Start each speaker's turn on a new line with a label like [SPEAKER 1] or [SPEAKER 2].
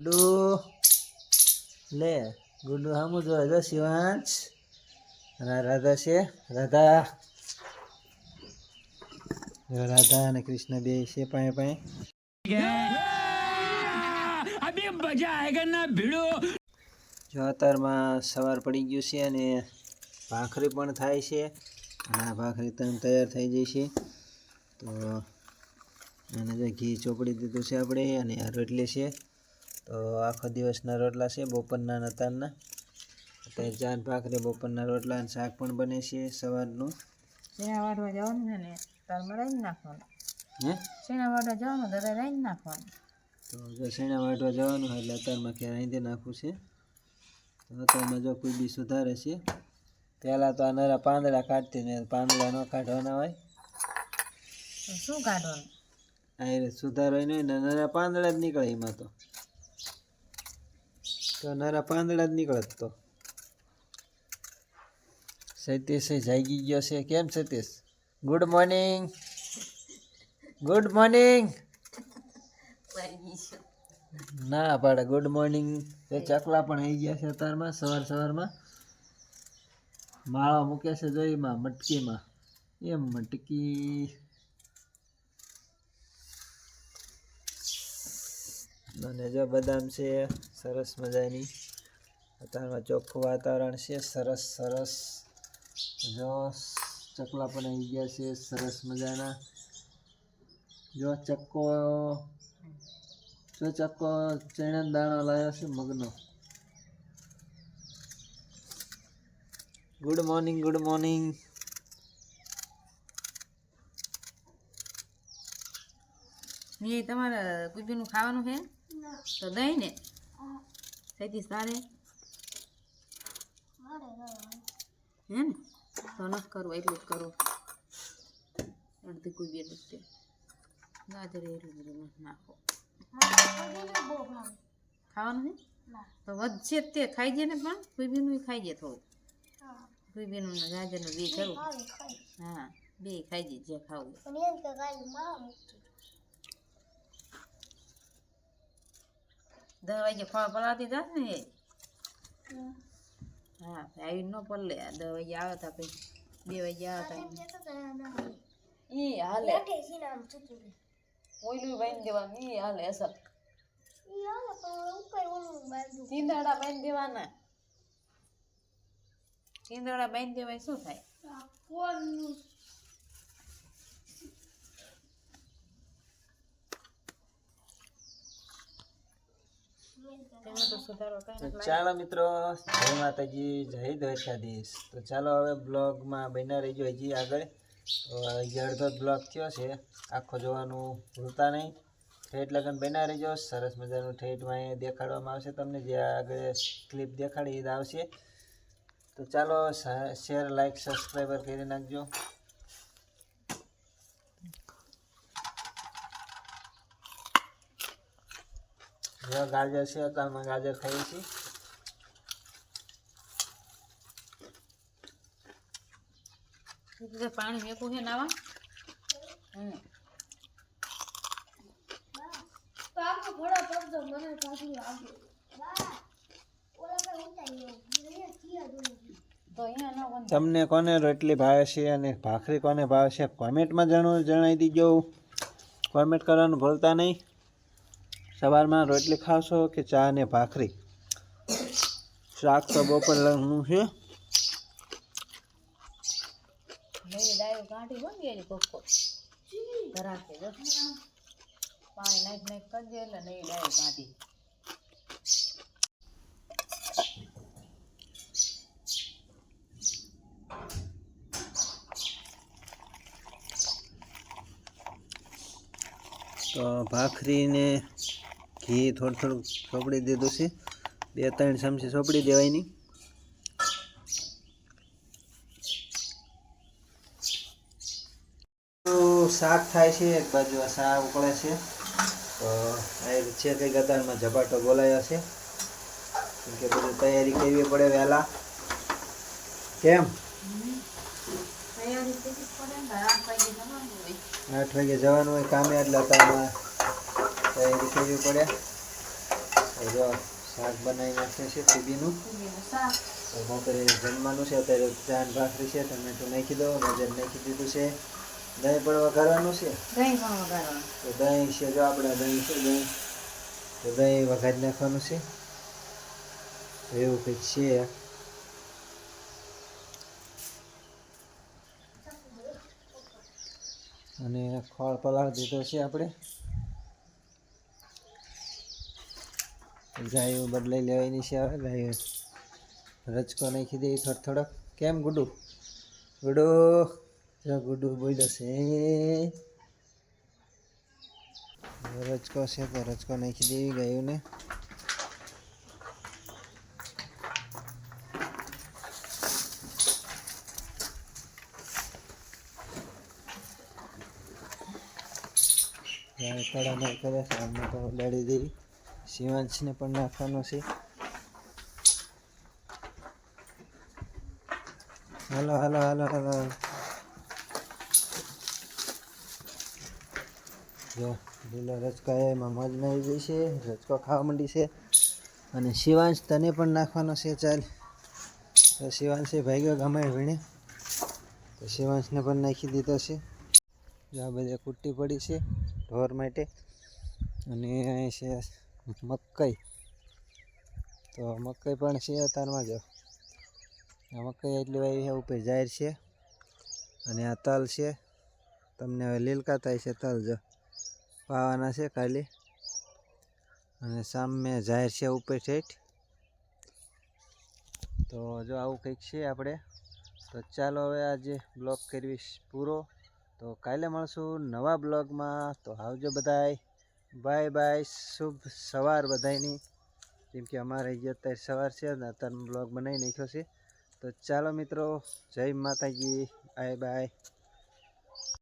[SPEAKER 1] ગુડુ લે ગુડુ હમું જો જો શિવાંશ. રાધા છે, રાધા. રાધા અને કૃષ્ણ બે છે પાસે પાસે જો અત્યારમાં સવાર પડી ગયું છે અને ભાખરી પણ થાય છે. આ ભાખરી તમ તૈયાર થઈ જાય છે. તો એને જે ઘી ચોપડી દીધું છે આપણે, અને આ રોટલી છે. તો આખો દિવસના રોટલા છે બપોરના નતારના અત્યારે ચાર ભાખરે બપોરના રોટલા અને શાક પણ બને છે સવારનું.
[SPEAKER 2] શેણા વાટવા જવાનું છે ને તારમાં રાઈ નાખવાનું.
[SPEAKER 1] હે?
[SPEAKER 2] શેણા વાટવા જવાનું દાદા રાઈ નાખવાનું.
[SPEAKER 1] તો જો શેણા વાટવા જવાનું હોય એટલે અત્યારમાં ક્યાં રાંધી નાખવું છે? તો અત્યારમાં જો કોઈ બી સુધારે છે પહેલાં તો આ નરા પાંદડા કાઢતી ને પાંદડા ન કાઢવાના હોય.
[SPEAKER 2] શું કાઢવાનું?
[SPEAKER 1] આ સુધારો નહીં ને નરા પાંદડા જ નીકળે એમાં તો. તો નાના પાંદડા જ નીકળે જ તો. સતીશ જાગી ગયો છે. કેમ Satish? Good morning good morning ના પાડે ગુડ મોર્નિંગ એ ચકલા પણ આવી ગયા છે અત્યારમાં સવાર સવારમાં. માળા મૂકે છે જોઈમાં, મટકીમાં. એમ મટકી. અને જો બદામ છે, સરસ મજાની. અત્યારમાં ચોખ્ખું વાતાવરણ છે, સરસ સરસ. જો ચકલા પણ આવી ગયા છે, સરસ મજાના. જો ચક્કો જો ચક્કો ચણા દાણો લાવ્યો છે મગનો. ગુડ મોર્નિંગ ગુડ મોર્નિંગ
[SPEAKER 2] એ તમારે કુબીનું ખાવાનું છે? તો દહીં ને સૈતીસ તારે હે ને તો ન કરવું એટલું જ કરવું અડધી કુબી એટલું જ તે ગાજર એટલું બધું નાખો ખાવાનું છે તો વધશે તે ખાઈ જાય ને પણ કુબીનું ખાઈ જાય થોડું કુબીનું ને ગાજરનું બે કરવું હા બે ખાઈ જાય જે ખાવું દસ વાગે ફળ પલાતી જાત ને હા આવી ન પલ્લે દવાઈ દસ વાગે આવે તા પછી બે વાગે આવે તા ઈ હાલે. ઓઈલું બાંધી દેવાનું. ઈ હાલે અસલ. ચીંદડા બાંધી દેવાના. ચીંદડા બાંધી દેવાય શું થાય તેમાં તો સુધારો
[SPEAKER 1] ચાલો મિત્રો જય માતાજી જય દ્વારકાધીશ. તો ચાલો હવે બ્લોગમાં બન્યા રહીજો હજી આગળ. તો હજી અડધો બ્લોગ થયો છે. આખો જોવાનું ભૂલતા નહીં. ઠેઠ લગન બન્યા રહીજો. સરસ મજાનું ઠેઠમાં એ દેખાડવામાં આવશે તમને. જે આગળ ક્લિપ દેખાડી એ આવશે. તો ચાલો શેર લાઇક સબસ્ક્રાઈબર કરી નાખજો. જો ગાજર છે અત્યારમાં ગાજર ખાઈએ છીએ.
[SPEAKER 2] પાણી મેકું છે નાવા?
[SPEAKER 1] તમને કોને રોટલી ભાવે છે અને ભાખરી કોને ભાવે છે? કોમેન્ટમાં જણાવ જણાવી દીજો. કોમેન્ટ કરવાનું ભૂલતા નહીં. સવારમાં રોટલી ખાશો કે ચા ને ભાખરી? શાક તો બપોરનું છે.
[SPEAKER 2] પાણી નાખ નાખ કરજે એટલે નહીં ડાયો કાઢી
[SPEAKER 1] તો ભાખરીને ઘી થોડું થોડું ચોપડી દીધું છે. બે ત્રણ ચમચી ચોપડી દેવાયની શાક થાય છે એક બાજુ આ શાક ઉકળે છે. તો આ છે કંઈ ગદાનમાં ઝપાટો બોલાયો છે. કેમ કે બધું તૈયારી કરવી પડે વહેલા. કેમ?
[SPEAKER 2] આઠ વાગે જવાનું હોય
[SPEAKER 1] કામે એટલે અત્યારમાં તૈયારી કરવી પડે. જો શાક બનાવી નાખ્યું છે કોબીનું.
[SPEAKER 2] કોબીનું શાક
[SPEAKER 1] જમવાનું છે. અત્યારે ચાન ભાખરી છે. ટમેટું નાખી દો. ગાજર નાખી દીધું છે. દહીં પણ વઘારવાનું છે?
[SPEAKER 2] દહીં પણ વઘારવાનું.
[SPEAKER 1] તો દહીં છે જો આપણે દહીં છે દહીં. તો દહીં વઘારી નાખવાનું છે. એવું કંઈક છે. અને ખોળ પલાળ દીધો છે આપણે. ગાયો બદલાઈ લેવાની છે હવે. ગાયો રચકો નાખી ખીધી થોડો થોડોક કેમ ગુડુ? ગુડુ, જો ગુડુ બોલ્યો છે. રચકો છે તો રચકો નાખી દેવી ગાયોને. ગાય તળામાર કરે છે અમને તો લડી દેવી શિવાંશને પણ નાખવાનો છે. હાલો હાલો હાલો હાલો જો, લીલો રચકો એમાં મજ નહીં જઈ છે. રચકો ખાવા માંડી છે. અને શિવાંશ તને પણ નાખવાનો છે, ચાલ. તો શિવાંશે ગયો ગમે વીણે. તો શિવાંશને પણ નાખી દીધો છે. જો આ બધા કુટ્ટી પડી છે ઢોર માટે. અને અહીં છે મકાઈ. તો મકાઈ પણ છે અત્યારમાં જો. મકાઈ એટલી વાવી છે, ઉપર જાહેર છે અને આ તલ છે. તમને હવે લીલકા થાય છે તલ જો. પાવાના છે ખાલી. અને સામે જાહેર છે, ઉપર ઠેઠ. તો જો આવું કંઈક છે આપણે. તો ચાલો હવે આજે બ્લોગ કરવીશ પૂરો. તો કાલે મળશું નવા બ્લોગમાં. તો આવજો બધાય. બાય બાય, શુભ સવાર બધાયની. કેમ કે અમારે અહીંયા અત્યારે સવાર છે અને અત્યારે બ્લોગ બનાવી નાખ્યો છે. તો ચાલો મિત્રો, જય માતાજી, બાય બાય.